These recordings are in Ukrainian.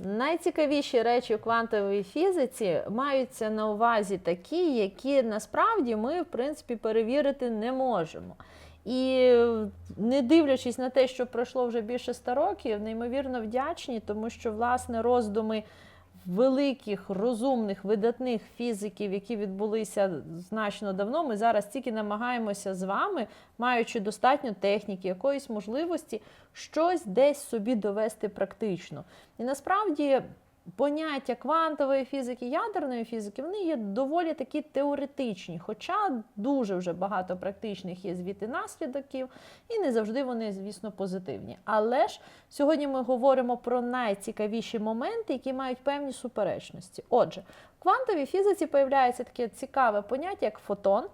Найцікавіші речі у квантовій фізиці маються на увазі такі, які насправді ми, в принципі, перевірити не можемо. І не дивлячись на те, що пройшло вже більше ста років, неймовірно вдячні, тому що власне роздуми великих, розумних, видатних фізиків, які відбулися значно давно, ми зараз тільки намагаємося з вами, маючи достатньо техніки, якоїсь можливості, щось десь собі довести практично. І насправді. Поняття квантової фізики, ядерної фізики, вони є доволі такі теоретичні, хоча дуже вже багато практичних є звідти наслідків, і не завжди вони, звісно, позитивні. Але ж сьогодні ми говоримо про найцікавіші моменти, які мають певні суперечності. Отже, в квантовій фізиці появляється таке цікаве поняття, як фотон.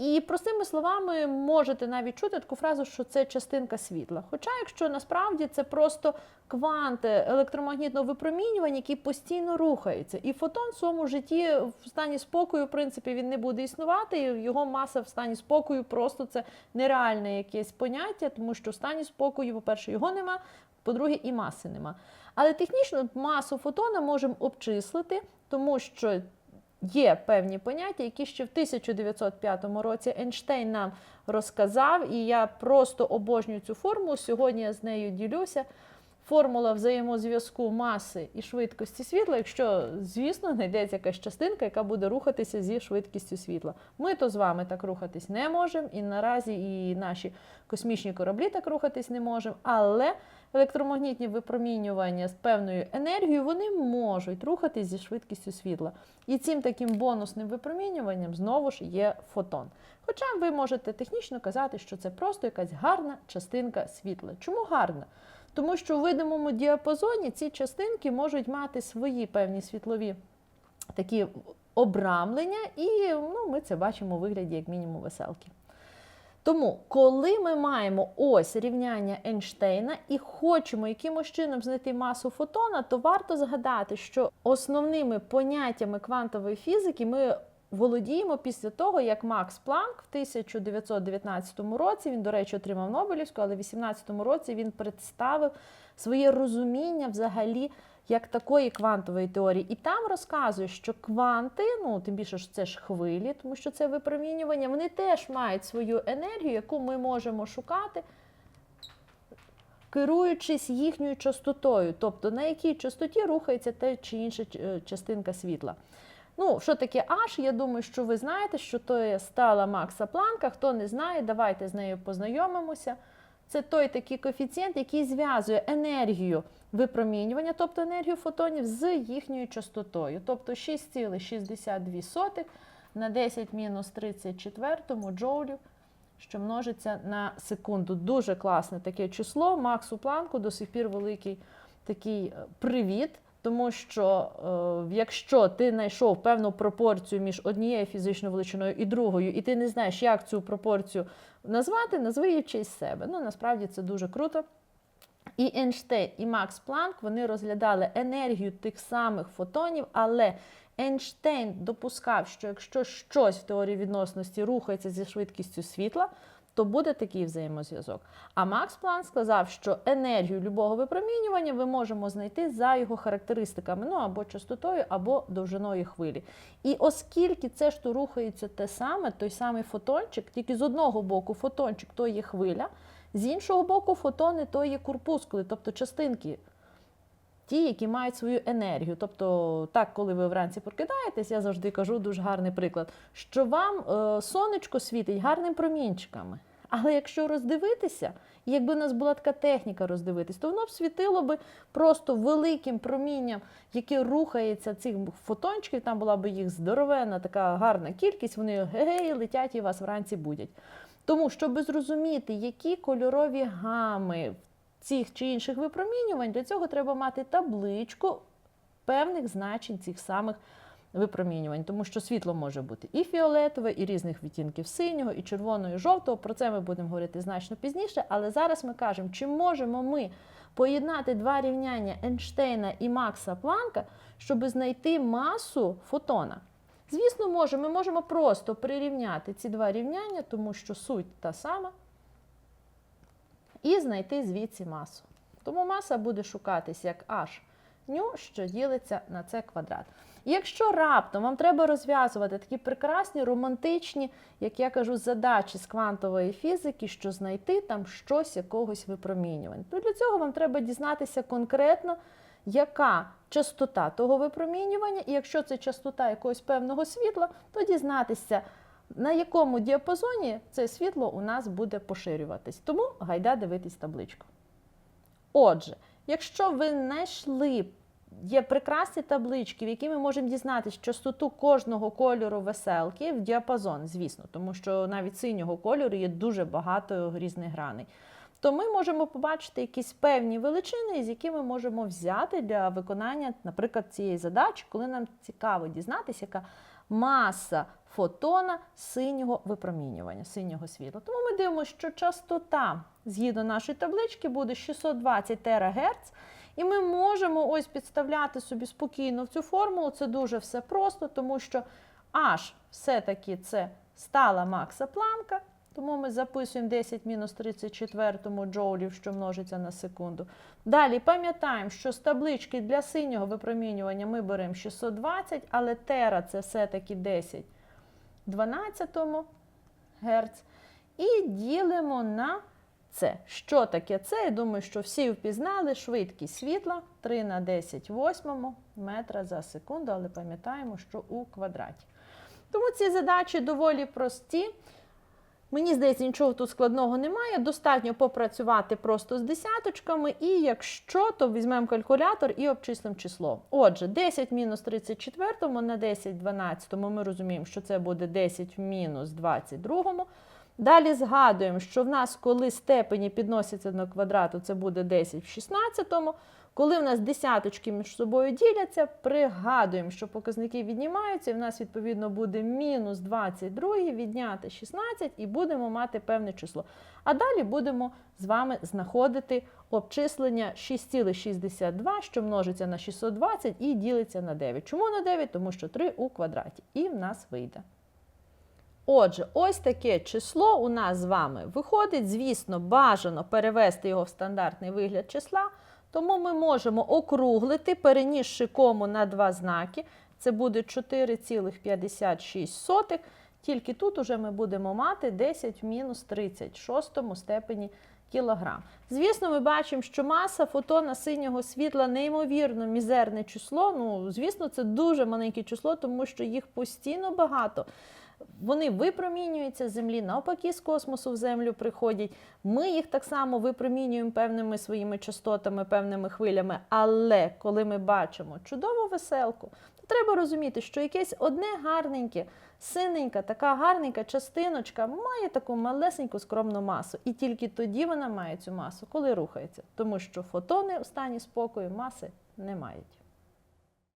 І простими словами можете навіть чути таку фразу, що це частинка світла. Хоча, якщо насправді це просто кванти електромагнітного випромінювання, які постійно рухаються, і фотон в своєму житті в стані спокою, в принципі, він не буде існувати, і його маса в стані спокою просто це нереальне якесь поняття, тому що в стані спокою, по-перше, його нема, по-друге, і маси нема. Але технічно масу фотона можемо обчислити, тому що є певні поняття, які ще в 1905 році Ейнштейн нам розказав, і я просто обожнюю цю формулу. Сьогодні я з нею ділюся. Формула взаємозв'язку маси і швидкості світла, якщо, звісно, знайдеться якась частинка, яка буде рухатися зі швидкістю світла. Ми то з вами так рухатись не можемо, і наразі і наші космічні кораблі так рухатись не можемо. Але електромагнітні випромінювання з певною енергією вони можуть рухатись зі швидкістю світла. І цим таким бонусним випромінюванням знову ж є фотон. Хоча ви можете технічно казати, що це просто якась гарна частинка світла. Чому гарна? Тому що у видимому діапазоні ці частинки можуть мати свої певні світлові такі обрамлення, і ну, ми це бачимо у вигляді, як мінімум, веселки. Тому, коли ми маємо ось рівняння Ейнштейна і хочемо якимось чином знайти масу фотона, то варто згадати, що основними поняттями квантової фізики ми володіємо після того, як Макс Планк в 1919 році, він, до речі, отримав Нобелівську, але в 18 році він представив своє розуміння взагалі як такої квантової теорії. І там розказує, що кванти, ну тим більше що це ж хвилі, тому що це випромінювання, вони теж мають свою енергію, яку ми можемо шукати. Керуючись їхньою частотою, тобто на якій частоті рухається та чи інша е, частинка світла. Ну, що таке H? Я думаю, що ви знаєте, що то є стала Макса Планка. Хто не знає, давайте з нею познайомимося. Це той такий коефіцієнт, який зв'язує енергію випромінювання, тобто енергію фотонів, з їхньою частотою. Тобто 6,62 на 10 мінус 34 джоулів, що множиться на секунду. Дуже класне таке число. Максу Планку до сих пір великий такий е, привіт. Тому що е, якщо ти знайшов певну пропорцію між однією фізичною величиною і другою, і ти не знаєш, як цю пропорцію назвати, назви її честь себе. Ну насправді це дуже круто. І Ейнштейн, і Макс Планк вони розглядали енергію тих самих фотонів, але Ейнштейн допускав, що якщо щось в теорії відносності рухається зі швидкістю світла, то буде такий взаємозв'язок. А Макс Планк сказав, що енергію любого випромінювання ми можемо знайти за його характеристиками, ну або частотою, або довжиною хвилі. І оскільки це що рухається те саме, той самий фотончик, тільки з одного боку фотончик то є хвиля, з іншого боку, фотони то є корпускули, тобто частинки. Ті, які мають свою енергію. Тобто, так, коли ви вранці прокидаєтесь, я завжди кажу дуже гарний приклад, що вам е, сонечко світить гарними промінчиками. Але якщо роздивитися, якби у нас була така техніка роздивитись, то воно б світило би просто великим промінням, яке рухається цих фотончиків, там була б їх здоровенна, така гарна кількість, вони гей, летять і вас вранці будять. Тому, щоб зрозуміти, які кольорові гами цих чи інших випромінювань, для цього треба мати табличку певних значень цих самих випромінювань, тому що світло може бути і фіолетове, і різних відтінків синього, і червоного, і жовтого. Про це ми будемо говорити значно пізніше. Але зараз ми кажемо, чи можемо ми поєднати два рівняння Ейнштейна і Макса Планка, щоб знайти масу фотона. Звісно, можемо. Ми можемо просто прирівняти ці два рівняння, тому що суть та сама, і знайти звідси масу. Тому маса буде шукатись як H ню, що ділиться на це квадрат. І Якщо раптом вам треба розв'язувати такі прекрасні, романтичні, як я кажу, задачі з квантової фізики, що знайти там щось якогось випромінювання, то для цього вам треба дізнатися конкретно, яка частота того випромінювання, і якщо це частота якогось певного світла, то дізнатися, на якому діапазоні це світло у нас буде поширюватись. Тому гайда дивитись табличку. Отже, якщо ви знайшли, є прекрасні таблички, в які ми можемо дізнатися частоту кожного кольору веселки в діапазон, звісно, тому що навіть синього кольору є дуже багато різних граней. То ми можемо побачити якісь певні величини, з які ми можемо взяти для виконання, наприклад, цієї задачі, коли нам цікаво дізнатися, яка маса фотона синього випромінювання, синього світла. Тому ми дивимося, що частота згідно нашої таблички буде 620 ТГц. І ми можемо ось підставляти собі спокійно в цю формулу. Це дуже все просто, тому що H все-таки це стала Макса Планка. Тому ми записуємо 10 мінус 34 джоулів, що множиться на секунду. Далі пам'ятаємо, що з таблички для синього випромінювання ми беремо 620, але тера це все-таки 10 12 Гц. І ділимо на це. Що таке це? Я думаю, що всі впізнали швидкість світла 3 на 10 восьмому метра за секунду, але пам'ятаємо, що у квадраті. Тому ці задачі доволі прості. Мені здається, нічого тут складного немає. Достатньо попрацювати просто з десяточками, і якщо, то візьмемо калькулятор і обчислимо число. Отже, 10 мінус 34 на 10 12 ми розуміємо, що це буде 10 мінус 22. Далі згадуємо, що в нас, коли степені підносяться до квадрату, це буде 10 в 16. Коли в нас десяточки між собою діляться, пригадуємо, що показники віднімаються, і в нас відповідно буде мінус 22 відняти 16 і будемо мати певне число. А далі будемо з вами знаходити обчислення 6,62, що множиться на 620 і ділиться на 9. Чому на 9? Тому що 3 у квадраті. І в нас вийде. Отже, ось таке число у нас з вами виходить. Звісно, бажано перевести його в стандартний вигляд числа. Тому ми можемо округлити, перенісши кому на два знаки. Це буде 4,56. Тільки тут уже ми будемо мати 10 в мінус 36 степені кілограм. Звісно, ми бачимо, що маса фотона синього світла неймовірно мізерне число. Ну, звісно, це дуже маленьке число, тому що їх постійно багато. Вони випромінюються з землі, навпаки, з космосу в землю приходять. Ми їх так само випромінюємо певними своїми частотами, певними хвилями. Але коли ми бачимо чудову веселку, то треба розуміти, що якесь одне гарненьке, синенька, така гарненька частиночка має таку малесеньку скромну масу. І тільки тоді вона має цю масу, коли рухається. Тому що фотони у стані спокою маси не мають.